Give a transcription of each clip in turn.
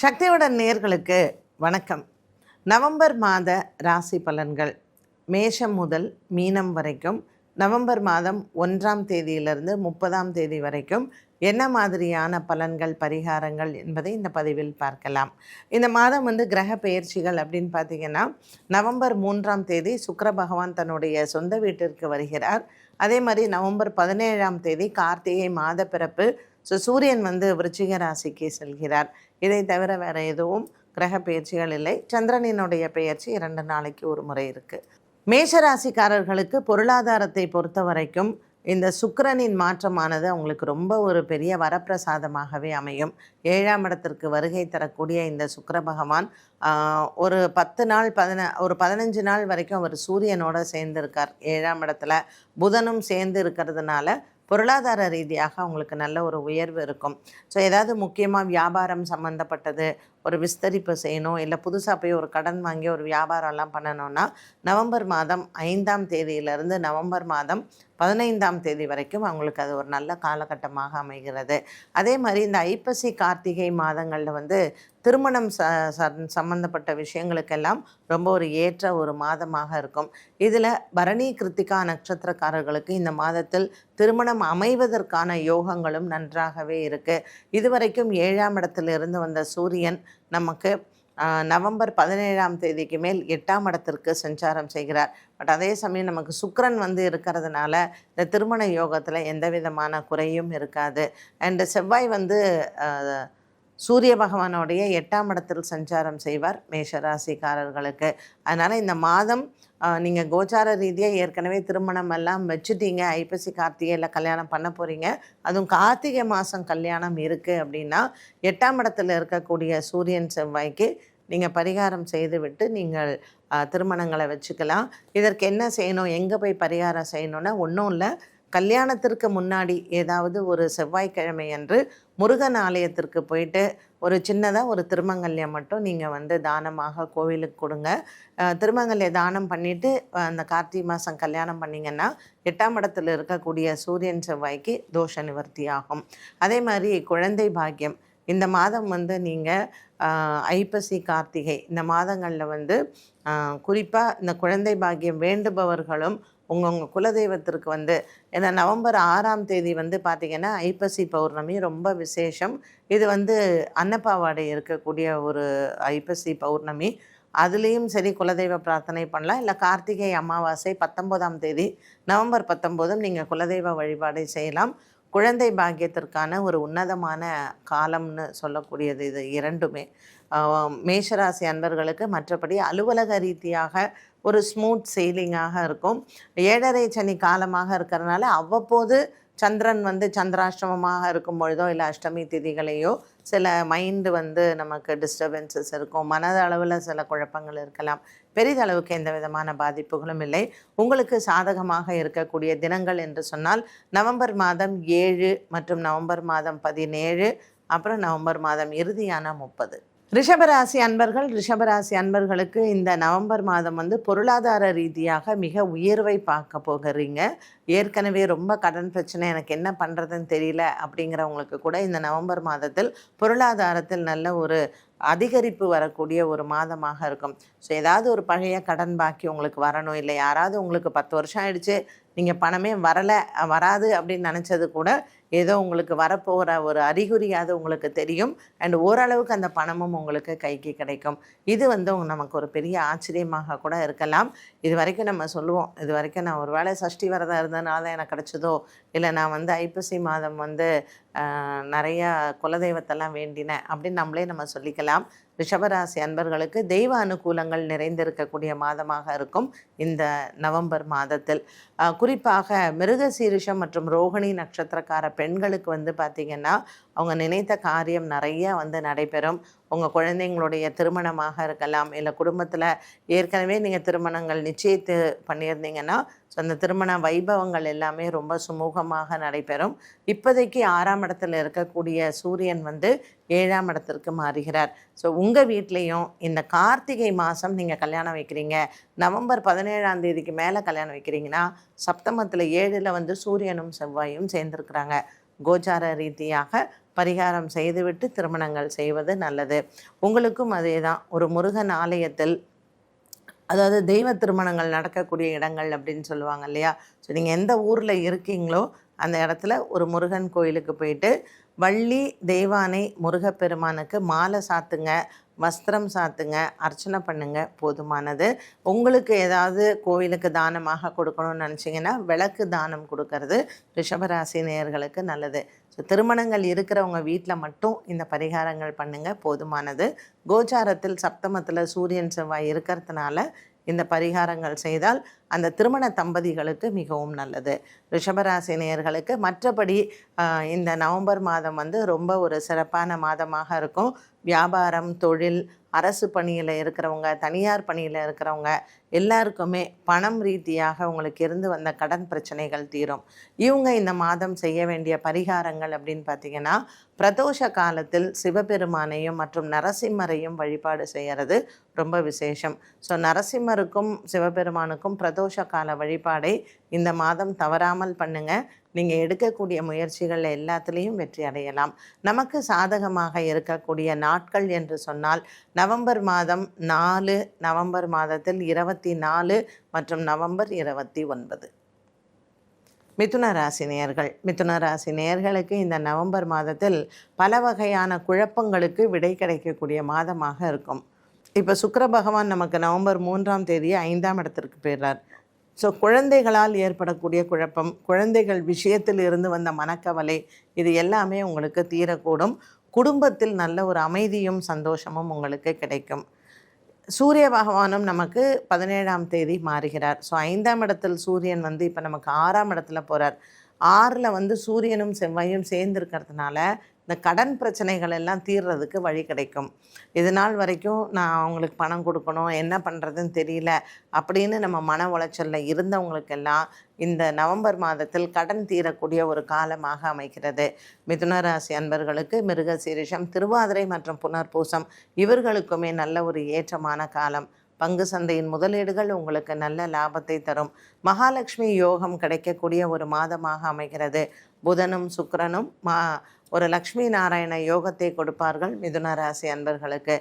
சக்தியோட நேர்களுக்கு வணக்கம். நவம்பர் மாத ராசி பலன்கள். மேஷம் முதல் மீனம் வரைக்கும் நவம்பர் மாதம் ஒன்றாம் தேதியிலிருந்து முப்பதாம் தேதி வரைக்கும் என்ன மாதிரியான பலன்கள் பரிகாரங்கள் என்பதை இந்த பதிவில் பார்க்கலாம். இந்த மாதம் வந்து கிரக பெயர்ச்சிகள் அப்படின்னு பார்த்தீங்கன்னா நவம்பர் மூன்றாம் தேதி சுக்கர பகவான் தன்னுடைய சொந்த வீட்டிற்கு வருகிறார். அதே மாதிரி நவம்பர் பதினேழாம் தேதி கார்த்திகை மாத பிறப்பு ஸோ சூரியன் வந்து விருச்சிக ராசிக்கு செல்கிறார். இதை தவிர வேறு எதுவும் கிரக பெயர்ச்சிகள் இல்லை. சந்திரனினுடைய பெயர்ச்சி இரண்டு நாளைக்கு ஒரு முறை இருக்குது மேஷராசிக்காரர்களுக்கு பொருளாதாரத்தை பொறுத்த வரைக்கும் இந்த சுக்கிரனின் மாற்றமானது அவங்களுக்கு ரொம்ப ஒரு பெரிய வரப்பிரசாதமாகவே அமையும். ஏழாம் இடத்திற்கு வருகை தரக்கூடிய இந்த சுக்கர பகவான் ஒரு பத்து நாள் பதின ஒரு பதினஞ்சு நாள் வரைக்கும் அவர் சூரியனோட சேர்ந்துருக்கார். ஏழாம் இடத்துல புதனும் சேர்ந்து இருக்கிறதுனால பொருளாதார ரீதியாக அவங்களுக்கு நல்ல ஒரு உயர்வு இருக்கும். ஸோ ஏதாவது முக்கியமாக வியாபாரம் சம்மந்தப்பட்டது ஒரு விஸ்தரிப்பு செய்யணும் இல்லை புதுசாக போய் ஒரு கடன் வாங்கி ஒரு வியாபாரம்லாம் பண்ணணும்னா நவம்பர் மாதம் ஐந்தாம் தேதியிலிருந்து நவம்பர் மாதம் பதினைந்தாம் தேதி வரைக்கும் அவங்களுக்கு அது ஒரு நல்ல காலகட்டமாக அமைகிறது. அதே மாதிரி இந்த ஐப்பசி கார்த்திகை மாதங்களில் வந்து திருமணம் ச சம்மந்தப்பட்ட விஷயங்களுக்கெல்லாம் ரொம்ப ஒரு ஏற்ற ஒரு மாதமாக இருக்கும். இதில் பரணி கிருத்திகா நட்சத்திரக்காரர்களுக்கு இந்த மாதத்தில் திருமணம் அமைவதற்கான யோகங்களும் நன்றாகவே இருக்குது இதுவரைக்கும் ஏழாம் இடத்திலிருந்து வந்த சூரியன் நமக்கு நவம்பர் பதினேழாம் தேதிக்கு மேல் எட்டாம் இடத்திற்கு சஞ்சாரம் செய்கிறார். பட் அதே சமயம் நமக்கு சுக்கரன் வந்து இருக்கிறதுனால இந்த திருமண யோகத்தில் எந்த விதமான குறையும் இருக்காது. அண்டு செவ்வாய் வந்து சூரிய பகவானுடைய எட்டாம் இடத்தில் சஞ்சாரம் செய்வார் மேஷராசிக்காரர்களுக்கு. அதனால் இந்த மாதம் நீங்கள் கோச்சார ரீதியாக ஏற்கனவே திருமணம் எல்லாம் வச்சுட்டீங்க. ஐப்பசி கார்த்திகையில் கல்யாணம் பண்ண போகிறீங்க அதுவும் கார்த்திகை மாதம் கல்யாணம் இருக்குது அப்படின்னா எட்டாம் இடத்துல இருக்கக்கூடிய சூரியன் செவ்வாய்க்கு நீங்கள் பரிகாரம் செய்துவிட்டு நீங்கள் திருமணங்களை வச்சுக்கலாம். இதற்கு என்ன செய்யணும்? எங்கே போய் பரிகாரம் செய்யணும்னா ஒன்றும் இல்லை. கல்யாணத்திற்கு முன்னாடி ஏதாவது ஒரு செவ்வாய்க்கிழமை அன்று முருகன் ஆலயத்திற்கு போயிட்டு ஒரு சின்னதாக ஒரு திருமங்கல்யம் மட்டும் நீங்கள் வந்து தானமாக கோவிலுக்கு கொடுங்க. அஹ், திருமங்கல்ய தானம் பண்ணிவிட்டு அந்த கார்த்திகை மாதம் கல்யாணம் பண்ணிங்கன்னா எட்டாம் இடத்துல இருக்கக்கூடிய சூரியன் செவ்வாய்க்கு தோஷ நிவர்த்தி ஆகும் அதே மாதிரி குழந்தை பாக்கியம். இந்த மாதம் வந்து நீங்கள் ஐப்பசி கார்த்திகை இந்த மாதங்களில் வந்து குறிப்பாக இந்த குழந்தை பாக்கியம் வேண்டுபவர்களும் உங்கள் உங்கள் குலதெய்வத்திற்கு வந்து ஏன்னா நவம்பர் ஆறாம் தேதி வந்து பார்த்திங்கன்னா ஐப்பசி பௌர்ணமி ரொம்ப விசேஷம். இது வந்து அன்னப்பாவாடை இருக்கக்கூடிய ஒரு ஐப்பசி பௌர்ணமி. அதுலேயும் சரி குலதெய்வ பிரார்த்தனை பண்ணலாம். இல்லை கார்த்திகை அமாவாசை பத்தொம்போதாம் தேதி நவம்பர் பத்தொம்போதும் நீங்கள் குலதெய்வ வழிபாடை செய்யலாம். குழந்தை பாக்கியத்திற்கான ஒரு உன்னதமான காலம்னு சொல்லக்கூடியது இது இரண்டுமே. மேஷராசி அன்பர்களுக்கு மற்றபடி அலுவலக ரீதியாக ஒரு ஸ்மூத் சீலிங்காக இருக்கும். ஏழரை சனி காலமாக இருக்கிறதுனால அவ்வப்போது சந்திரன் வந்து சந்திராஷ்டமமாக இருக்கும் பொழுதோ இல்லை அஷ்டமி திதிகளையோ சில மைண்டு வந்து நமக்கு டிஸ்டர்பன்சஸ் இருக்கும். மனதளவில் சில குழப்பங்கள் இருக்கலாம். பெரிதளவுக்கு எந்த விதமான பாதிப்புகளும் இல்லை. உங்களுக்கு சாதகமாக இருக்கக்கூடிய தினங்கள் என்று சொன்னால் நவம்பர் மாதம் ஏழு மற்றும் நவம்பர் மாதம் பதினேழு அப்புறம் நவம்பர் மாதம் இறுதியான முப்பது. ரிஷபராசி அன்பர்கள் ரிஷபராசி அன்பர்களுக்கு இந்த நவம்பர் மாதம் வந்து பொருளாதார ரீதியாக மிக உயர்வை பார்க்க போகிறீங்க. ஏற்கனவே ரொம்ப கடன் பிரச்சனை எனக்கு என்ன பண்ணுறதுன்னு தெரியல அப்படிங்கிறவங்களுக்கு கூட இந்த நவம்பர் மாதத்தில் பொருளாதாரத்தில் நல்ல ஒரு அதிகரிப்பு வரக்கூடிய ஒரு மாதமாக இருக்கும். ஸோ ஏதாவது ஒரு பழைய கடன் பாக்கி உங்களுக்கு வரணும் இல்லை யாராவது உங்களுக்கு பத்து வருஷம் ஆயிடுச்சு நீங்கள் பணமே வரலை வராது அப்படின்னு நினச்சது கூட ஏதோ உங்களுக்கு வரப்போகிற ஒரு அறிகுறியாவது உங்களுக்கு தெரியும். அண்ட் ஓரளவுக்கு அந்த பணமும் உங்களுக்கு கைக்கு கிடைக்கும். இது வந்து நமக்கு ஒரு பெரிய ஆச்சரியமாக கூட இருக்கலாம். இது வரைக்கும் நம்ம சொல்லுவோம் இது வரைக்கும் நான் ஒரு வேளை சஷ்டி விரதம் இருந்ததுனால தான் எனக்கு கிடச்சதோ இல்லை நான் வந்து ஐப்பசி மாதம் வந்து நிறையா குலதெய்வத்தெல்லாம் வேண்டினேன் அப்படின்னு நம்மளே நம்ம சொல்லிக்கலாம். ரிஷபராசி அன்பர்களுக்கு தெய்வ அனுகூலங்கள் நிறைந்திருக்கக்கூடிய மாதமாக இருக்கும் இந்த நவம்பர் மாதத்தில். ஆஹ், குறிப்பாக மிருகசீரிஷம் மற்றும் ரோகிணி நட்சத்திரக்கார பெண்களுக்கு வந்து பார்த்திங்கன்னா அவங்க நினைத்த காரியம் நிறைய வந்து நடைபெறும். உங்கள் குழந்தைங்களுடைய திருமணமாக இருக்கலாம் இல்லை குடும்பத்தில் ஏற்கனவே நீங்கள் திருமணங்கள் நிச்சயித்து பண்ணியிருந்தீங்கன்னா ஸோ அந்த திருமண வைபவங்கள் எல்லாமே ரொம்ப சுமூகமாக நடைபெறும். இப்போதைக்கு ஆறாம் இடத்துல இருக்கக்கூடிய சூரியன் வந்து ஏழாம் இடத்திற்கு மாறுகிறார். ஸோ உங்கள் வீட்லேயும் இந்த கார்த்திகை மாதம் நீங்கள் கல்யாணம் வைக்கிறீங்க நவம்பர் பதினேழாம் தேதிக்கு மேலே கல்யாணம் வைக்கிறீங்கன்னா சப்தமத்தில் ஏழில் வந்து சூரியனும் செவ்வாயும் சேர்ந்துருக்குறாங்க. கோச்சார ரீதியாக பரிகாரம் செய்துவிட்டு திருமணங்கள் செய்வது நல்லது. உங்களுக்கும் அதே தான் ஒரு முருகன் ஆலயத்தில் அதாவது தெய்வ திருமணங்கள் நடக்கக்கூடிய இடங்கள் அப்படின்னு சொல்லுவாங்க இல்லையா? ஸோ நீங்கள் எந்த ஊரில் இருக்கீங்களோ அந்த இடத்துல ஒரு முருகன் கோயிலுக்கு போயிட்டு வள்ளி தெய்வானை முருகப்பெருமானுக்கு மாலை சாத்துங்க. வஸ்திரம் சாத்துங்க அர்ச்சனை பண்ணுங்க போதுமானது. உங்களுக்கு ஏதாவது கோவிலுக்கு தானமாக கொடுக்கணும்னு நினச்சிங்கன்னா விளக்கு தானம் கொடுக்கறது ரிஷபராசி நேயர்களுக்கு நல்லது. ஸோ திருமணங்கள் இருக்கிறவங்க வீட்டில் மட்டும் இந்த பரிகாரங்கள் பண்ணுங்க போதுமானது. கோச்சாரத்தில் சப்தமத்தில் சூரியன் செவ்வாய் இருக்கிறதுனால இந்த பரிகாரங்கள் செய்தால் அந்த திருமண தம்பதிகளுக்கு மிகவும் நல்லது. ரிஷபராசி நேயர்களுக்கு மற்றபடி இந்த நவம்பர் மாதம் வந்து ரொம்ப ஒரு சிறப்பான மாதமாக இருக்கும். வியாபாரம் தொழில் அரசு பணியில் இருக்கிறவங்க தனியார் பணியில் இருக்கிறவங்க எல்லாருக்குமே பணம் ரீதியாக உங்களுக்கு இருந்து வந்த கடன் பிரச்சனைகள் தீரும். இவங்க இந்த மாதம் செய்ய வேண்டிய பரிகாரங்கள் அப்படின்னு பார்த்தீங்கன்னா பிரதோஷ காலத்தில் சிவபெருமானையும் மற்றும் நரசிம்மரையும் வழிபாடு செய்கிறது ரொம்ப விசேஷம். ஸோ நரசிம்மருக்கும் சிவபெருமானுக்கும் பிரதோஷ கால வழிபாடை இந்த மாதம் தவறாமல் பண்ணுங்கள் நீங்கள் எடுக்கக்கூடிய முயற்சிகள் எல்லாத்துலேயும் வெற்றி அடையலாம். நமக்கு சாதகமாக இருக்கக்கூடிய நாட்கள் என்று சொன்னால் நவம்பர் மாதம் நாலு நவம்பர் மாதத்தில் இருபத்தி நாலு மற்றும் நவம்பர் இருபத்தி ஒன்பது மிதுன ராசி நேயர்கள் மிதுன ராசி நேயர்களுக்கு இந்த நவம்பர் மாதத்தில் பல வகையான குழப்பங்களுக்கு விடை கிடைக்கக்கூடிய மாதமாக இருக்கும். இப்போ சுக்கர பகவான் நமக்கு நவம்பர் மூன்றாம் தேதி ஐந்தாம் இடத்திற்கு போயிடுறார் ஸோ குழந்தைகளால் ஏற்படக்கூடிய குழப்பம் குழந்தைகள் விஷயத்தில் இருந்து வந்த மனக்கவலை இது எல்லாமே உங்களுக்கு தீரக்கூடும். குடும்பத்தில் நல்ல ஒரு அமைதியும் சந்தோஷமும் உங்களுக்கு கிடைக்கும். சூரிய பகவானும் நமக்கு பதினேழாம் தேதி மாறுகிறார். ஸோ ஐந்தாம் இடத்தில் சூரியன் வந்து இப்போ நமக்கு ஆறாம் இடத்துல போகிறார் ஆறில் வந்து சூரியனும் செவ்வாயும் சேர்ந்துருக்கிறதுனால இந்த கடன் பிரச்சனைகள் எல்லாம் தீர்றதுக்கு வழி கிடைக்கும். இது நாள் வரைக்கும் நான் அவங்களுக்கு பணம் கொடுக்கணும் என்ன பண்ணுறதுன்னு தெரியல அப்படின்னு நம்ம மன உளைச்சலில் இருந்தவங்களுக்கெல்லாம் இந்த நவம்பர் மாதத்தில் கடன் தீரக்கூடிய ஒரு காலமாக அமைகிறது. மிதுன ராசி அன்பர்களுக்கு மிருக சீரிஷம் திருவாதிரை மற்றும் புனர்பூசம் இவர்களுக்குமே நல்ல ஒரு ஏற்றமான காலம். பங்கு சந்தையின் முதலீடுகள் உங்களுக்கு நல்ல லாபத்தை தரும். மகாலட்சுமி யோகம் கிடைக்கக்கூடிய ஒரு மாதமாக அமைகிறது. புதனும் சுக்கரனும் மா ஒரு லக்ஷ்மி நாராயண யோகத்தை கொடுப்பார்கள் மிதுன ராசி அன்பர்களுக்கு.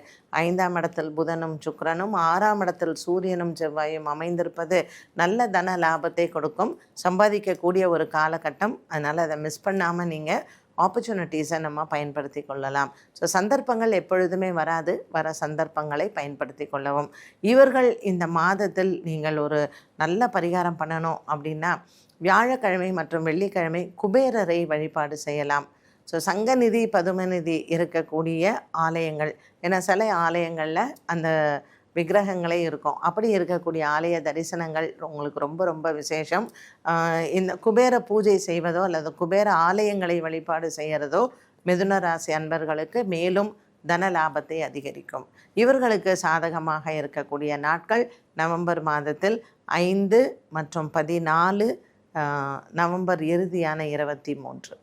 ஐந்தாம் இடத்தில் புதனும் சுக்கரனும் ஆறாம் இடத்தில் சூரியனும் செவ்வாயும் அமைந்திருப்பது நல்ல தன லாபத்தை கொடுக்கும். சம்பாதிக்கக்கூடிய ஒரு காலகட்டம். அதனால் அதை மிஸ் பண்ணாமல் நீங்கள் ஆப்பர்ச்சுனிட்டிஸை நம்ம பயன்படுத்தி கொள்ளலாம். ஸோ சந்தர்ப்பங்கள் எப்பொழுதுமே வராது. வர சந்தர்ப்பங்களை பயன்படுத்தி கொள்ளவும். இவர்கள் இந்த மாதத்தில் நீங்கள் ஒரு நல்ல பரிகாரம் பண்ணணும் அப்படின்னா வியாழக்கிழமை மற்றும் வெள்ளிக்கிழமை குபேரரை வழிபாடு செய்யலாம். ஸோ சங்கநிதி பதுமநிதி இருக்கக்கூடிய ஆலயங்கள். ஏன்னா சில ஆலயங்களில் அந்த விக்கிரகங்களே இருக்கும். அப்படி இருக்கக்கூடிய ஆலய தரிசனங்கள் உங்களுக்கு ரொம்ப ரொம்ப விசேஷம். இந்த குபேர பூஜை செய்வதோ அல்லது குபேர ஆலயங்களை வழிபாடு செய்கிறதோ மிதுன ராசி அன்பர்களுக்கு மேலும் தன லாபத்தை அதிகரிக்கும். இவர்களுக்கு சாதகமாக இருக்கக்கூடிய நாட்கள் நவம்பர் மாதத்தில் ஐந்து மற்றும் பதினாலு நவம்பர் இறுதியான இருபத்தி மூன்று.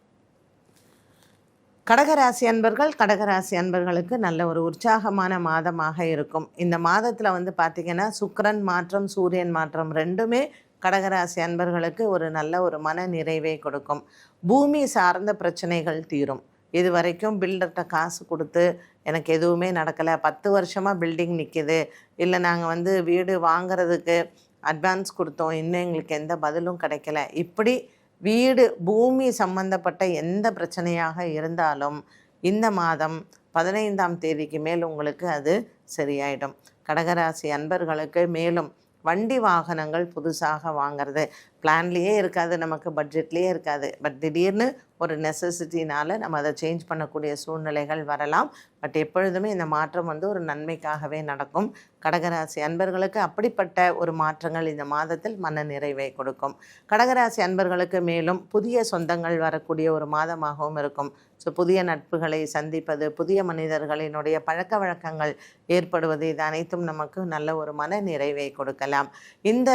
கடகராசி அன்பர்கள் கடகராசி அன்பர்களுக்கு நல்ல ஒரு உற்சாகமான மாதமாக இருக்கும். இந்த மாதத்தில் வந்து பார்த்திங்கன்னா சுக்கரன் மாற்றம் சூரியன் மாற்றம் ரெண்டுமே கடகராசி அன்பர்களுக்கு ஒரு நல்ல ஒரு மன நிறைவை கொடுக்கும். பூமி சார்ந்த பிரச்சனைகள் தீரும். இது வரைக்கும் பில்டர்கிட்ட காசு கொடுத்து எனக்கு எதுவுமே நடக்கலை பத்து வருஷமாக பில்டிங் நிற்கிது இல்லை நாங்கள் வந்து வீடு வாங்கிறதுக்கு அட்வான்ஸ் கொடுத்தோம் இன்னும் எங்களுக்கு எந்த பதிலும் கிடைக்கல இப்படி வீடு பூமி சம்பந்தப்பட்ட எந்த பிரச்சனையாக இருந்தாலும் இந்த மாதம் பதினைந்தாம் தேதிக்கு மேல் உங்களுக்கு அது சரியாயிடும். கடகராசி அன்பர்களுக்கு மேலும் வண்டி வாகனங்கள் புதுசாக வாங்குறது. பிளான்லேயே இருக்காது நமக்கு பட்ஜெட்லேயே இருக்காது. பட் திடீர்னு ஒரு நெசசிட்டினால் நம்ம அதை சேஞ்ச் பண்ணக்கூடிய சூழ்நிலைகள் வரலாம். பட் எப்பொழுதுமே இந்த மாற்றம் வந்து ஒரு நன்மைக்காகவே நடக்கும். கடகராசி அன்பர்களுக்கு அப்படிப்பட்ட ஒரு மாற்றங்கள் இந்த மாதத்தில் மன நிறைவை கொடுக்கும். கடகராசி அன்பர்களுக்கு மேலும் புதிய சொந்தங்கள் வரக்கூடிய ஒரு மாதமாகவும் இருக்கும். ஸோ புதிய நட்புகளை சந்திப்பது புதிய மனிதர்களினுடைய பழக்க வழக்கங்கள் ஏற்படுவது இது அனைத்தும் நமக்கு நல்ல ஒரு மன நிறைவை கொடுக்கலாம். இந்த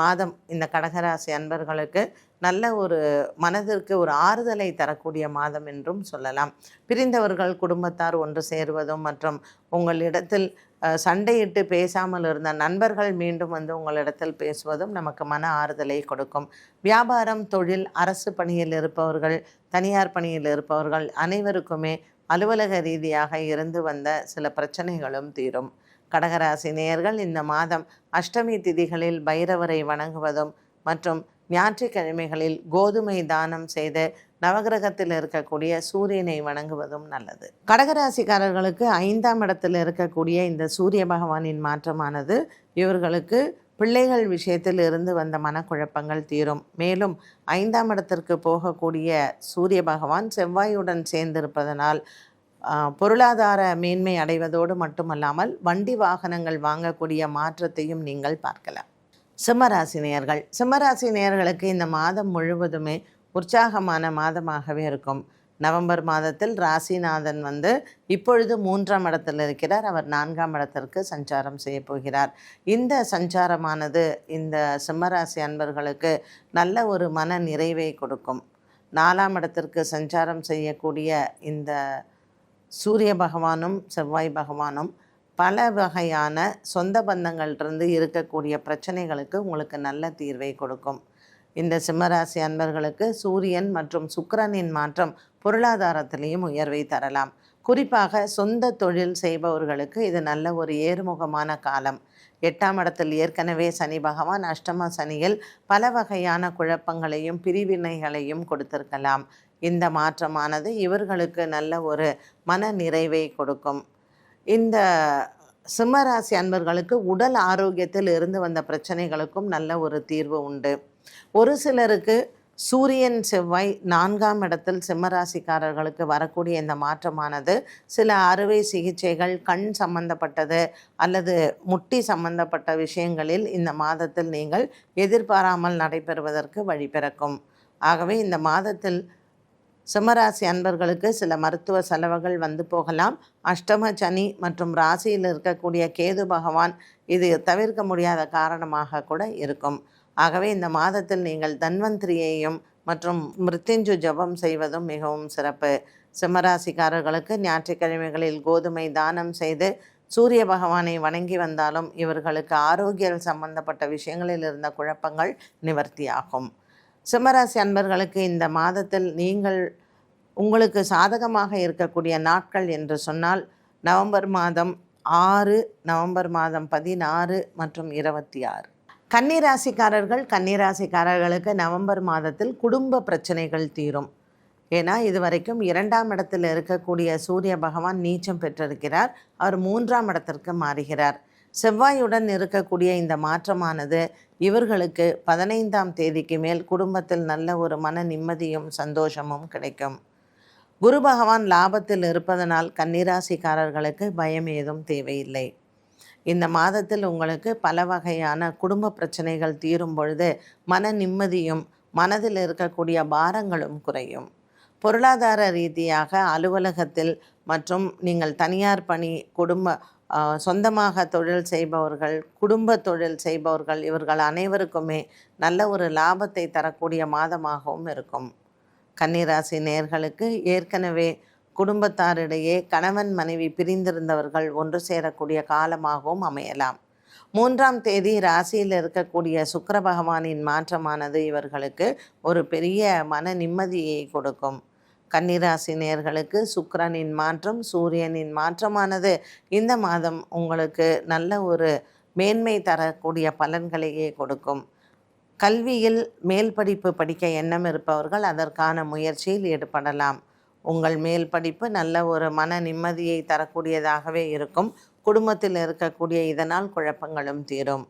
மாதம் இந்த கடகராசி அன்பர்களுக்கு நல்ல ஒரு மனதிற்கு ஒரு ஆறுதலை தரக்கூடிய மாதம் என்றும் சொல்லலாம். பிரிந்தவர்கள் குடும்பத்தார் ஒன்று சேருவதும் மற்றும் உங்களிடத்தில் சண்டையிட்டு பேசாமல் இருந்த நண்பர்கள் மீண்டும் வந்து உங்களிடத்தில் பேசுவதும் நமக்கு மன ஆறுதலை கொடுக்கும். வியாபாரம் தொழில் அரசு பணியில் இருப்பவர்கள் தனியார் பணியில் இருப்பவர்கள் அனைவருக்குமே அலுவலக ரீதியாக இருந்து வந்த சில பிரச்சனைகளும் தீரும். கடகராசி நேயர்கள் இந்த மாதம் அஷ்டமி திதிகளில் பைரவரை வணங்குவதும் மற்றும் ஞாயிற்றுக்கிழமைகளில் கோதுமை தானம் செய்து நவகிரகத்தில் இருக்கக்கூடிய சூரியனை வணங்குவதும் நல்லது. கடகராசிக்காரர்களுக்கு ஐந்தாம் இடத்தில் இருக்கக்கூடிய இந்த சூரிய பகவானின் மாற்றமானது இவர்களுக்கு பிள்ளைகள் விஷயத்தில் இருந்து வந்த மனக்குழப்பங்கள் தீரும். மேலும் ஐந்தாம் இடத்திற்கு போகக்கூடிய சூரிய பகவான் செவ்வாயுடன் சேர்ந்திருப்பதனால் பொருளாதார மேன்மை அடைவதோடு மட்டுமல்லாமல் வண்டி வாகனங்கள் வாங்கக்கூடிய மாற்றத்தையும் நீங்கள் பார்க்கலாம். சிம்மராசி நேயர்கள் சிம்மராசி நேயர்களுக்கு இந்த மாதம் முழுவதுமே உற்சாகமான மாதமாகவே இருக்கும். நவம்பர் மாதத்தில் ராசிநாதன் வந்து இப்பொழுது மூன்றாம் இடத்தில் இருக்கிறார். அவர் நான்காம் இடத்திற்கு சஞ்சாரம் செய்ய போகிறார். இந்த சஞ்சாரமானது இந்த சிம்மராசி அன்பர்களுக்கு நல்ல ஒரு மன நிறைவை கொடுக்கும். நாலாம் இடத்திற்கு சஞ்சாரம் செய்யக்கூடிய இந்த சூரிய பகவானும் செவ்வாய் பகவானும் பல வகையான சொந்த பந்தங்கள்டிருந்து இருக்கக்கூடிய பிரச்சனைகளுக்கு உங்களுக்கு நல்ல தீர்வை கொடுக்கும். இந்த சிம்மராசி அன்பர்களுக்கு சூரியன் மற்றும் சுக்கிரனின் மாற்றம் பொருளாதாரத்திலையும் உயர்வை தரலாம். குறிப்பாக சொந்த தொழில் செய்பவர்களுக்கு இது நல்ல ஒரு ஏறுமுகமான காலம். எட்டாம் இடத்தில் ஏற்கனவே சனி பகவான் அஷ்டம சனியில் பல வகையான குழப்பங்களையும் பிரிவினைகளையும் கொடுத்திருக்கலாம். இந்த மாற்றமானது இவர்களுக்கு நல்ல ஒரு மன நிறைவை கொடுக்கும். இந்த சிம்மராசி அன்பர்களுக்கு உடல் ஆரோக்கியத்தில் இருந்து வந்த பிரச்சனைகளுக்கும் நல்ல ஒரு தீர்வு உண்டு. ஒரு சிலருக்கு சூரியன் செவ்வாய் நான்காம் இடத்தில் சிம்மராசிக்காரர்களுக்கு வரக்கூடிய இந்த மாற்றமானது சில அறுவை சிகிச்சைகள் கண் சம்பந்தப்பட்டது அல்லது முட்டி சம்பந்தப்பட்ட விஷயங்களில் இந்த மாதத்தில் நீங்கள் எதிர்பாராமல் நடைபெறுவதற்கு வழிபிறக்கும் ஆகவே இந்த மாதத்தில் சிம்மராசி அன்பர்களுக்கு சில மருத்துவ செலவுகள் வந்து போகலாம். அஷ்டம சனி மற்றும் ராசியில் இருக்கக்கூடிய கேது பகவான் இது தவிர்க்க முடியாத காரணமாக கூட இருக்கும். ஆகவே இந்த மாதத்தில் நீங்கள் தன்வந்திரியையும் மற்றும் மிருத்யுஞ்சு ஜபம் செய்வதும் மிகவும் சிறப்பு. சிம்மராசிக்காரர்களுக்கு ஞாயிற்றுக்கிழமைகளில் கோதுமை தானம் செய்து சூரிய பகவானை வணங்கி வந்தாலும் இவர்களுக்கு ஆரோக்கியம் சம்பந்தப்பட்ட விஷயங்களில் இருந்த குழப்பங்கள் நிவர்த்தியாகும். சிம்மராசி அன்பர்களுக்கு இந்த மாதத்தில் நீங்கள் உங்களுக்கு சாதகமாக இருக்கக்கூடிய நாட்கள் என்று சொன்னால் நவம்பர் மாதம் ஆறு நவம்பர் மாதம் பதினாறு மற்றும் இருபத்தி ஆறு கன்னிராசிக்காரர்கள் கன்னிராசிக்காரர்களுக்கு நவம்பர் மாதத்தில் குடும்ப பிரச்சனைகள் தீரும். ஏன்னா இது வரைக்கும் இரண்டாம் இடத்தில் இருக்கக்கூடிய சூரிய பகவான் நீச்சம் பெற்றிருக்கிறார். அவர் மூன்றாம் இடத்திற்கு மாறுகிறார். செவ்வாயுடன் இருக்கக்கூடிய இந்த மாற்றமானது இவர்களுக்கு பதினைந்தாம் தேதிக்கு மேல் குடும்பத்தில் நல்ல ஒரு மன நிம்மதியும் சந்தோஷமும் கிடைக்கும். குரு பகவான் லாபத்தில் இருப்பதனால் கன்னிராசிக்காரர்களுக்கு பயம் ஏதும் தேவையில்லை. இந்த மாதத்தில் உங்களுக்கு பல வகையான குடும்ப பிரச்சனைகள் தீரும் பொழுது மன நிம்மதியும் மனதில் இருக்கக்கூடிய பாரங்களும் குறையும். பொருளாதார ரீதியாக அலுவலகத்தில் மற்றும் நீங்கள் தனியார் பணி குடும்ப சொந்தமாக தொழில் செய்பவர்கள் குடும்ப தொழில் செய்பவர்கள் இவர்கள் அனைவருக்குமே நல்ல ஒரு லாபத்தை தரக்கூடிய மாதமாகவும் இருக்கும். கன்னிராசி நேர்களுக்கு ஏற்கனவே குடும்பத்தாரிடையே கணவன் மனைவி பிரிந்திருந்தவர்கள் ஒன்று சேரக்கூடிய காலமாகவும் அமையலாம். மூன்றாம் தேதி ராசியில் இருக்கக்கூடிய சுக்கர பகவானின் மாற்றமானது இவர்களுக்கு ஒரு பெரிய மன நிம்மதியை கொடுக்கும். கன்னிராசி நேர்களுக்கு சுக்கிரனின் மாற்றம் சூரியனின் மாற்றமானது. இந்த மாதம் உங்களுக்கு நல்ல ஒரு மேன்மை தரக்கூடிய பலன்களையே கொடுக்கும். கல்வியில் மேல் படிப்பு படிக்க எண்ணம் இருப்பவர்கள் அதற்கான முயற்சியில் ஈடுபடலாம். உங்கள் மேல் படிப்பு நல்ல ஒரு மன நிம்மதியை தரக்கூடியதாகவே இருக்கும். குடும்பத்தில் இருக்கக்கூடிய இதனால் குழப்பங்களும் தீரும்.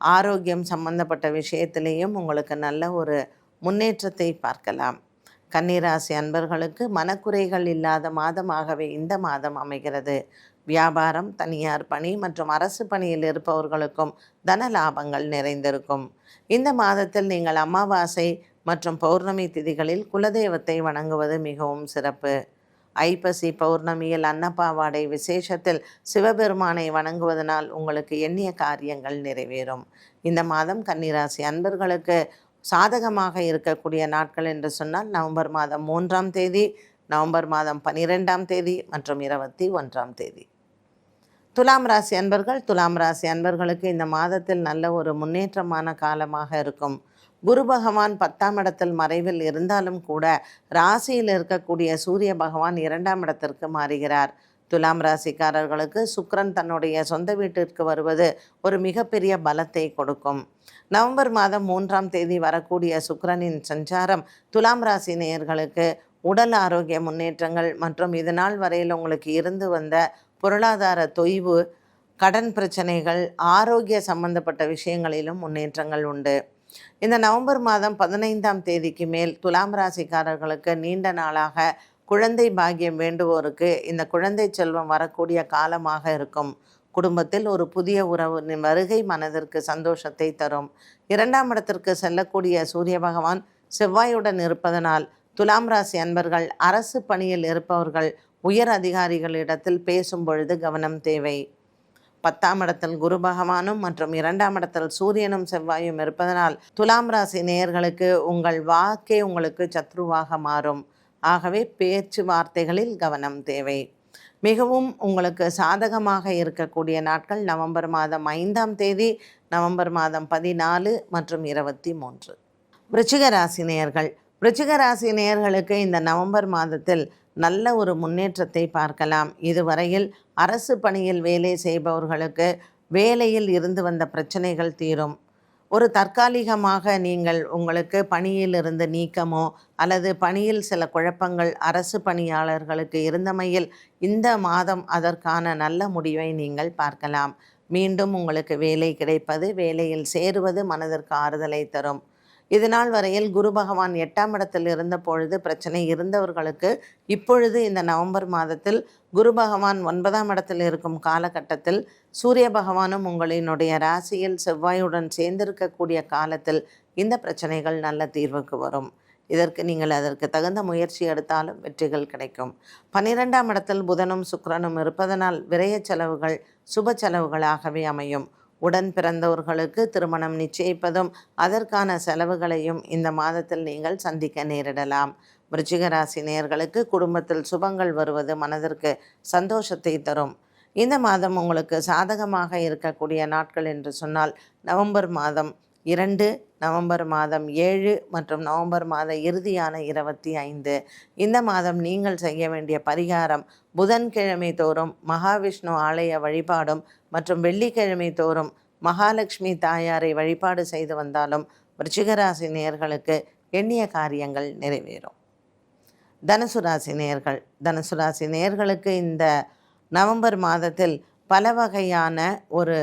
ஆரோக்கியம் சம்பந்தப்பட்ட விஷயத்திலேயும் உங்களுக்கு நல்ல ஒரு முன்னேற்றத்தை பார்க்கலாம். கன்னிராசி அன்பர்களுக்கு மனக்குறைகள் இல்லாத மாதமாகவே இந்த மாதம் அமைகிறது. வியாபாரம் தனியார் பணி மற்றும் அரசு பணியில் இருப்பவர்களுக்கும் தன லாபங்கள் நிறைந்திருக்கும். இந்த மாதத்தில் நீங்கள் அமாவாசை மற்றும் பௌர்ணமி திதிகளில் குலதெய்வத்தை வணங்குவது மிகவும் சிறப்பு. ஐப்பசி பௌர்ணமியில் அன்னப்பாவாடை விசேஷத்தில் சிவபெருமானை வணங்குவதனால் உங்களுக்கு எண்ணிய காரியங்கள் நிறைவேறும். இந்த மாதம் கன்னிராசி அன்பர்களுக்கு சாதகமாக இருக்கக்கூடிய நாட்கள் என்று சொன்னால் நவம்பர் மாதம் மூன்றாம் தேதி நவம்பர் மாதம் பன்னிரெண்டாம் தேதி மற்றும் இருபத்தி ஒன்றாம் தேதி. துலாம் ராசி அன்பர்கள் துலாம் ராசி அன்பர்களுக்கு இந்த மாதத்தில் நல்ல ஒரு முன்னேற்றமான காலமாக இருக்கும். குரு பகவான் பத்தாம் இடத்தில் மறைவில் இருந்தாலும் கூட ராசியில் இருக்கக்கூடிய சூரிய பகவான் இரண்டாம் இடத்திற்கு மாறுகிறார். துலாம் ராசிக்காரர்களுக்கு சுக்ரன் தன்னுடைய சொந்த வீட்டிற்கு வருவது ஒரு மிகப்பெரிய பலத்தை கொடுக்கும். நவம்பர் மாதம் மூன்றாம் தேதி வரக்கூடிய சுக்கரனின் சஞ்சாரம் துலாம் ராசி நேயர்களுக்கு உடல் ஆரோக்கிய முன்னேற்றங்கள் மற்றும் இது நாள் வரையில் உங்களுக்கு இருந்து வந்த பொருளாதார தொய்வு கடன் பிரச்சனைகள் ஆரோக்கிய சம்பந்தப்பட்ட விஷயங்களிலும் முன்னேற்றங்கள் உண்டு. இந்த நவம்பர் மாதம் பதினைந்தாம் தேதிக்கு மேல் துலாம் ராசிக்காரர்களுக்கு நீண்ட நாளாக குழந்தை பாக்கியம் வேண்டுவோருக்கு இந்த குழந்தை செல்வம் வரக்கூடிய காலமாக இருக்கும். குடும்பத்தில் ஒரு புதிய உறவு வருகை மனதிற்கு சந்தோஷத்தை தரும். இரண்டாம் இடத்திற்கு செல்லக்கூடிய சூரிய பகவான் செவ்வாயுடன் இருப்பதனால் துலாம் ராசி அன்பர்கள் அரசு பணியில் இருப்பவர்கள் உயர் அதிகாரிகளிடத்தில் பேசும் பொழுது கவனம் தேவை. பத்தாம் இடத்தில் குரு பகவானும் மற்றும் இரண்டாம் இடத்தில் சூரியனும் செவ்வாயும் இருப்பதனால் துலாம் ராசி நேயர்களுக்கு உங்கள் வாக்கே உங்களுக்கு சத்ருவாக மாறும். ஆகவே பேச்சுவார்த்தைகளில் கவனம் தேவை. மிகவும் உங்களுக்கு சாதகமாக இருக்கக்கூடிய நாட்கள் நவம்பர் மாதம் ஐந்தாம் தேதி நவம்பர் மாதம் பதினாலு மற்றும் இருபத்தி மூன்று. விருச்சிக ராசி நேயர்கள் விருச்சிக ராசி நேயர்களுக்கு இந்த நவம்பர் மாதத்தில் நல்ல ஒரு முன்னேற்றத்தை பார்க்கலாம். இதுவரையில் அரசு பணியில் வேலை செய்பவர்களுக்கு வேலையில் இருந்து வந்த பிரச்சனைகள் தீரும். ஒரு தற்காலிகமாக நீங்கள் உங்களுக்கு பணியிலிருந்து நீக்கமோ அல்லது பணியில் சில குழப்பங்கள் அரசு பணியாளர்களுக்கு இருந்தமையில் இந்த மாதம் அதற்கான நல்ல முடிவை நீங்கள் பார்க்கலாம். மீண்டும் உங்களுக்கு வேலை கிடைப்பது வேலையில் சேருவது மனதிற்கு ஆறுதலை தரும். இது நாள் வரையில் குரு பகவான் எட்டாம் இடத்தில் இருந்த பொழுது பிரச்சனை இருந்தவர்களுக்கு இப்பொழுது இந்த நவம்பர் மாதத்தில் குரு பகவான் ஒன்பதாம் இடத்தில் இருக்கும் காலகட்டத்தில் சூரிய பகவானும் உங்களினுடைய ராசியில் செவ்வாயுடன் சேர்ந்திருக்கக்கூடிய காலத்தில் இந்த பிரச்சனைகள் நல்ல தீர்வுக்கு வரும். இதற்கு நீங்கள் அதற்கு தகுந்த முயற்சி எடுத்தாலும் வெற்றிகள் கிடைக்கும். பன்னிரெண்டாம் இடத்தில் புதனும் சுக்கரனும் இருப்பதனால் விரைய செலவுகள் சுப செலவுகளாகவே அமையும். உடன் பிறந்தவர்களுக்கு திருமணம் நிச்சயிப்பதும் அதற்கான செலவுகளையும் இந்த மாதத்தில் நீங்கள் சந்திக்க நேரிடலாம். விருச்சிகராசி நேர்களுக்கு குடும்பத்தில் சுபங்கள் வருவது மனதிற்கு சந்தோஷத்தை தரும். இந்த மாதம் உங்களுக்கு சாதகமாக இருக்கக்கூடிய நாட்கள் என்று சொன்னால் நவம்பர் மாதம் இரண்டு நவம்பர் மாதம் ஏழு மற்றும் நவம்பர் மாத இறுதியான இருபத்தி ஐந்து. இந்த மாதம் நீங்கள் செய்ய வேண்டிய பரிகாரம் புதன்கிழமை தோறும் மகாவிஷ்ணு ஆலய வழிபாடும் மற்றும் வெள்ளிக்கிழமை தோறும் மகாலட்சுமி தாயாரை வழிபாடு செய்து வந்தாலும் விருச்சிகராசி நேயர்களுக்கு எண்ணிய காரியங்கள் நிறைவேறும். தனுசு ராசி நேயர்கள் தனுசு ராசி நேயர்களுக்கு இந்த நவம்பர் மாதத்தில் பல வகையான ஒரு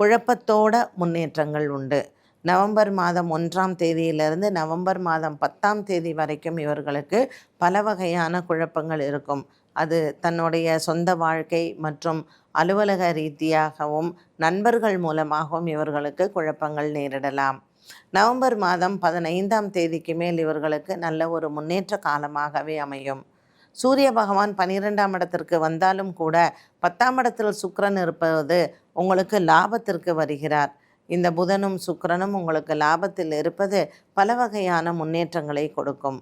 குழப்பத்தோட முன்னேற்றங்கள் உண்டு. நவம்பர் மாதம் ஒன்றாம் தேதியிலிருந்து நவம்பர் மாதம் பத்தாம் தேதி வரைக்கும் இவர்களுக்கு பல வகையான குழப்பங்கள் இருக்கும். அது தன்னுடைய சொந்த வாழ்க்கை மற்றும் அலுவலக ரீதியாகவும் நண்பர்கள் மூலமாகவும் இவர்களுக்கு குழப்பங்கள் நேரிடலாம். நவம்பர் மாதம் பதினைந்தாம் தேதிக்கு மேல் இவர்களுக்கு நல்ல ஒரு முன்னேற்ற காலமாகவே அமையும். சூரிய பகவான் பனிரெண்டாம் இடத்திற்கு வந்தாலும் கூட பத்தாம் இடத்தில் சுக்கரன் இருப்பது உங்களுக்கு லாபத்திற்கு வருகிறார். இந்த புதனும் சுக்கரனும் உங்களுக்கு லாபத்தில் இருப்பது பல வகையான முன்னேற்றங்களை கொடுக்கும்.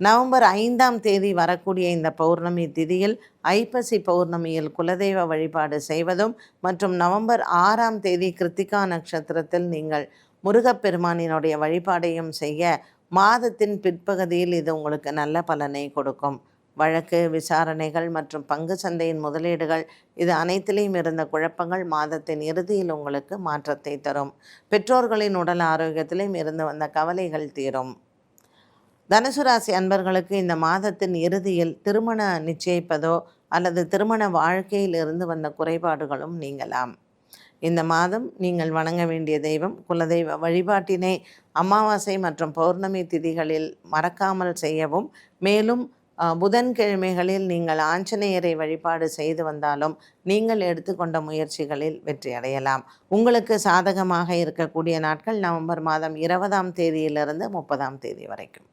நவம்பர் ஐந்தாம் தேதி வரக்கூடிய இந்த பௌர்ணமி திதியில் ஐப்பசி பௌர்ணமியில் குலதெய்வ வழிபாடு செய்வதும் மற்றும் நவம்பர் ஆறாம் தேதி கிருத்திகா நட்சத்திரத்தில் நீங்கள் முருகப்பெருமானினுடைய வழிபாடையும் செய்ய மாதத்தின் பிற்பகுதியில் இது உங்களுக்கு நல்ல பலனை கொடுக்கும். வழக்கு விசாரணைகள் மற்றும் பங்கு சந்தையின் முதலீடுகள் இது அனைத்திலையும் இருந்த குழப்பங்கள் மாதத்தின் இறுதியில் உங்களுக்கு மாற்றத்தை தரும். பெற்றோர்களின் உடல் ஆரோக்கியத்திலையும் இருந்து வந்த கவலைகள் தீரும். தனுசு ராசி அன்பர்களுக்கு இந்த மாதத்தின் இறுதியில் திருமண நிச்சயிப்பதோ அல்லது திருமண வாழ்க்கையில் இருந்து வந்த குறைபாடுகளும் நீங்கலாம். இந்த மாதம் நீங்கள் வணங்க வேண்டிய தெய்வம் குலதெய்வ வழிபாட்டினை அமாவாசை மற்றும் பௌர்ணமி திதிகளில் மறக்காமல் செய்யவும். மேலும் புதன்கிழமைகளில் நீங்கள் ஆஞ்சநேயரை வழிபாடு செய்து வந்தாலும் நீங்கள் எடுத்துக்கொண்ட முயற்சிகளில் வெற்றி அடையலாம். உங்களுக்கு சாதகமாக இருக்கக்கூடிய நாட்கள் நவம்பர் மாதம் இருபதாம் தேதியிலிருந்து முப்பதாம் தேதி வரைக்கும்.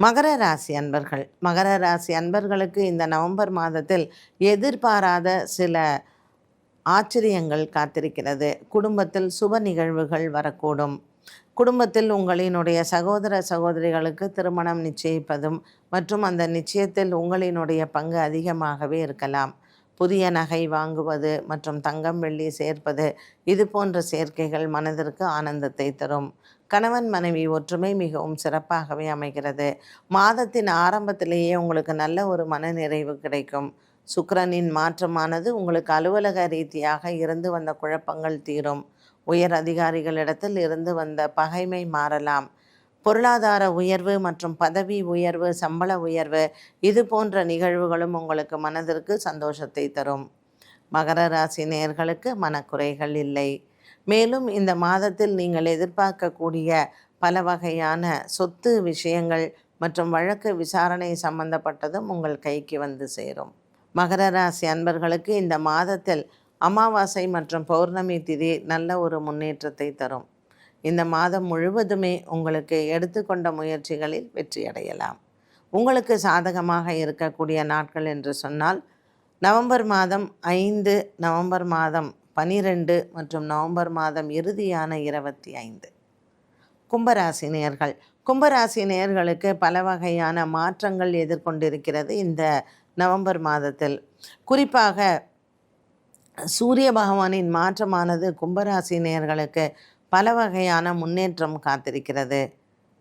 மகர ராசி அன்பர்கள். மகர ராசி அன்பர்களுக்கு இந்த நவம்பர் மாதத்தில் எதிர்பாராத சில ஆச்சரியங்கள் காத்திருக்கிறது. குடும்பத்தில் சுப நிகழ்வுகள் வரக்கூடும். குடும்பத்தில் உங்களினுடைய சகோதர சகோதரிகளுக்கு திருமணம் நிச்சயிப்பதும் மற்றும் அந்த நிச்சயத்தில் உங்களினுடைய பங்கு அதிகமாகவே இருக்கலாம். புதிய நகை வாங்குவது மற்றும் தங்கம் வெள்ளி சேர்ப்பது இது போன்ற சேர்க்கைகள் மனதிற்கு ஆனந்தத்தை தரும். கணவன் மனைவி ஒற்றுமை மிகவும் சிறப்பாகவே அமைகிறது. மாதத்தின் ஆரம்பத்திலேயே உங்களுக்கு நல்ல ஒரு மன நிறைவு கிடைக்கும். சுக்கரனின் மாற்றமானது உங்களுக்கு அலுவலக ரீதியாக இருந்து வந்த குழப்பங்கள் தீரும். உயர் அதிகாரிகளிடத்தில் இருந்து வந்த பகைமை மாறலாம். பொருளாதார உயர்வு மற்றும் பதவி உயர்வு சம்பள உயர்வு இது போன்ற நிகழ்வுகளும் உங்களுக்கு மனதிற்கு சந்தோஷத்தை தரும். மகர ராசி நேர்களுக்கு மனக்குறைகள் இல்லை. மேலும் இந்த மாதத்தில் நீங்கள் எதிர்பார்க்கக்கூடிய பல வகையான சொத்து விஷயங்கள் மற்றும் வழக்கு விசாரணை சம்பந்தப்பட்டதும் உங்கள் கைக்கு வந்து சேரும். மகர ராசி அன்பர்களுக்கு இந்த மாதத்தில் அமாவாசை மற்றும் பௌர்ணமி திதி நல்ல ஒரு முன்னேற்றத்தை தரும். இந்த மாதம் முழுவதுமே உங்களுக்கு எடுத்துக்கொண்ட முயற்சிகளில் வெற்றியடையலாம் உங்களுக்கு சாதகமாக இருக்கக்கூடிய நாட்கள் என்று சொன்னால் நவம்பர் மாதம் ஐந்து நவம்பர் மாதம் பனிரெண்டு மற்றும் நவம்பர் மாதம் இறுதியான இருபத்தி ஐந்து. கும்பராசி நேர்கள். கும்பராசி நேர்களுக்கு பல வகையான மாற்றங்கள் எதிர்கொண்டிருக்கிறது இந்த நவம்பர் மாதத்தில். குறிப்பாக சூரிய பகவானின் மாற்றமானது கும்பராசி நேர்களுக்கு பல வகையான முன்னேற்றம் காத்திருக்கிறது.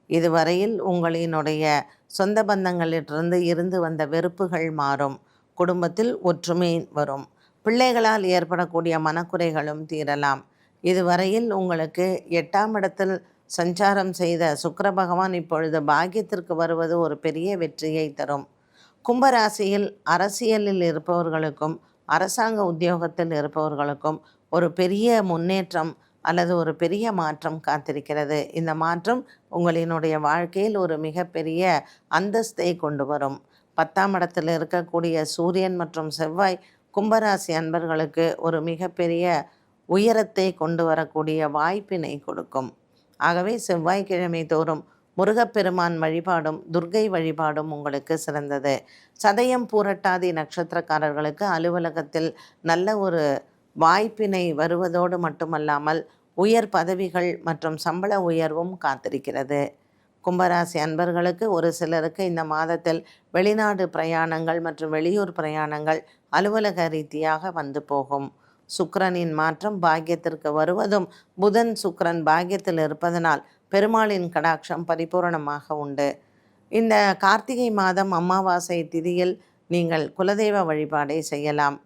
இதுவரையில் உங்களினுடைய சொந்த பந்தங்களிலிருந்து இருந்து வந்த வெறுப்புகள் மாறும். குடும்பத்தில் ஒற்றுமை வரும். பிள்ளைகளால் ஏற்படக்கூடிய மனக்குறைகளும் தீரலாம். இதுவரையில் உங்களுக்கு எட்டாம் இடத்தில் சஞ்சாரம் செய்த சுக்கர பகவான் இப்பொழுது பாக்கியத்திற்கு வருவது ஒரு பெரிய வெற்றியை தரும். கும்பராசியில் அரசியலில் இருப்பவர்களுக்கும் அரசாங்க உத்தியோகத்தில் இருப்பவர்களுக்கும் ஒரு பெரிய முன்னேற்றம் அல்லது ஒரு பெரிய மாற்றம் காத்திருக்கிறது. இந்த மாற்றம் உங்களினுடைய வாழ்க்கையில் ஒரு மிகப்பெரிய அந்தஸ்தை கொண்டு வரும். பத்தாம் இடத்தில் இருக்கக்கூடிய சூரியன் மற்றும் செவ்வாய் கும்பராசி அன்பர்களுக்கு ஒரு மிகப்பெரிய உயரத்தை கொண்டு வரக்கூடிய வாய்ப்பினை கொடுக்கும். ஆகவே செவ்வாய்க்கிழமை தோறும் முருகப்பெருமான் வழிபாடும் துர்கை வழிபாடும் உங்களுக்கு சிறந்தது. சதயம் பூரட்டாதி நட்சத்திரக்காரர்களுக்கு அலுவலகத்தில் நல்ல ஒரு வாய்ப்பினை வருவதோடு மட்டுமல்லாமல் உயர் பதவிகள் மற்றும் சம்பள உயர்வும் காத்திருக்கிறது. கும்பராசி அன்பர்களுக்கு ஒரு சிலருக்கு இந்த மாதத்தில் வெளிநாடு பிரயாணங்கள் மற்றும் வெளியூர் பிரயாணங்கள் அலுவலக ரீதியாக வந்து போகும். சுக்கரனின் மாற்றம் பாக்கியத்திற்கு வருவதும் புதன் சுக்கரன் பாக்கியத்தில் இருப்பதனால் பெருமாளின் கடாட்சம் பரிபூரணமாக உண்டு. இந்த கார்த்திகை மாதம் அமாவாசை திதியில் நீங்கள் குலதெய்வ வழிபாடை செய்யலாம்.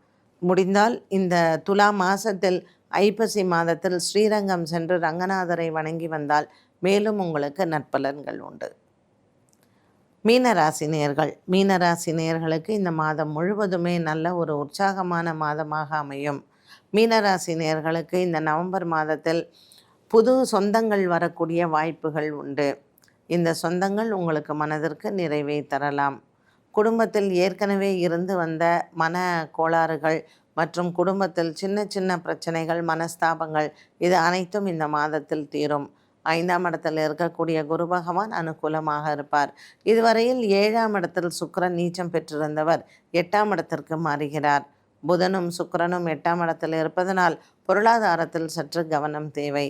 முடிந்தால் இந்த துலா மாதத்தில் ஐப்பசி மாதத்தில் ஸ்ரீரங்கம் சென்று ரங்கநாதரை வணங்கி வந்தால் மேலும் உங்களுக்கு நற்பலன்கள் உண்டு. மீனராசி நேர்கள். மீனராசி நேர்களுக்கு இந்த மாதம் முழுவதுமே நல்ல ஒரு உற்சாகமான மாதமாக அமையும். மீனராசி நேர்களுக்கு இந்த நவம்பர் மாதத்தில் புது சொந்தங்கள் வரக்கூடிய வாய்ப்புகள் உண்டு. இந்த சொந்தங்கள் உங்களுக்கு மனதிற்கு நிறைவை தரலாம். குடும்பத்தில் ஏற்கனவே இருந்து வந்த மன கோளாறுகள் மற்றும் குடும்பத்தில் சின்ன சின்ன பிரச்சனைகள் மனஸ்தாபங்கள் இது அனைத்தும் இந்த மாதத்தில் தீரும். ஐந்தாம் இடத்தில் இருக்கக்கூடிய குரு பகவான் அனுகூலமாக இருப்பார். இதுவரையில் ஏழாம் இடத்தில் சுக்கரன் நீச்சம் பெற்றிருந்தவர் எட்டாம் இடத்திற்கு மாறுகிறார். புதனும் சுக்கரனும் எட்டாம் இடத்தில் இருப்பதனால் பொருளாதாரத்தில் சற்று கவனம் தேவை.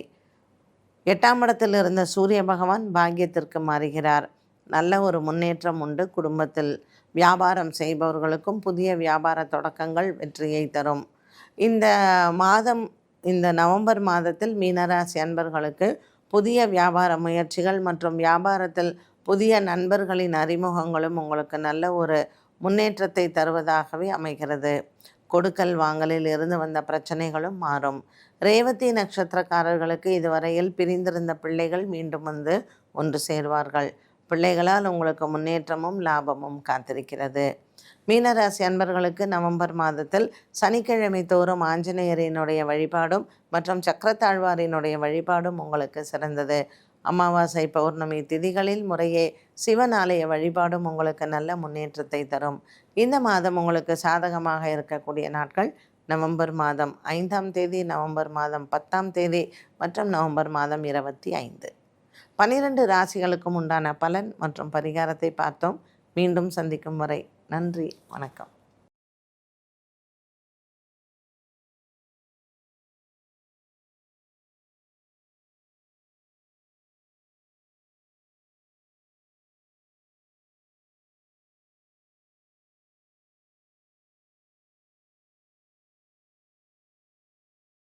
எட்டாம் இடத்தில் இருந்த சூரிய பகவான் பாக்கியத்திற்கு மாறுகிறார். நல்ல ஒரு முன்னேற்றம் உண்டு. குடும்பத்தில் வியாபாரம் செய்பவர்களுக்கும் புதிய வியாபார தொடக்கங்கள் வெற்றியை தரும். இந்த மாதம் இந்த நவம்பர் மாதத்தில் மீனராசி அன்பர்களுக்கு புதிய வியாபார முயற்சிகள் மற்றும் வியாபாரத்தில் புதிய நண்பர்களின் அறிமுகங்களும் உங்களுக்கு நல்ல ஒரு முன்னேற்றத்தை தருவதாகவே அமைகிறது. கொடுக்கல் வாங்கலில் இருந்து வந்த பிரச்சனைகளும் மாறும். ரேவதி நட்சத்திரக்காரர்களுக்கு இதுவரையில் பிரிந்திருந்த பிள்ளைகள் மீண்டும் வந்து ஒன்று சேர்வார்கள். பிள்ளைகளால் உங்களுக்கு முன்னேற்றமும் லாபமும் காத்திருக்கிறது. மீனராசி அன்பர்களுக்கு நவம்பர் மாதத்தில் சனிக்கிழமை தோறும் ஆஞ்சநேயரினுடைய வழிபாடும் மற்றும் சக்கரத்தாழ்வாரினுடைய வழிபாடும் உங்களுக்கு சிறந்தது. அமாவாசை பௌர்ணமி திதிகளில் முறையே சிவன் ஆலய வழிபாடும் உங்களுக்கு நல்ல முன்னேற்றத்தை தரும். இந்த மாதம் உங்களுக்கு சாதகமாக இருக்கக்கூடிய நாட்கள் நவம்பர் மாதம் ஐந்தாம் தேதி நவம்பர் மாதம் பத்தாம் தேதி மற்றும் நவம்பர் மாதம் இருபத்தி ஐந்து. பனிரெண்டு ராசிகளுக்கும் உண்டான பலன் மற்றும் பரிகாரத்தை பார்த்தோம். மீண்டும் சந்திக்கும் வரை நன்றி வணக்கம்.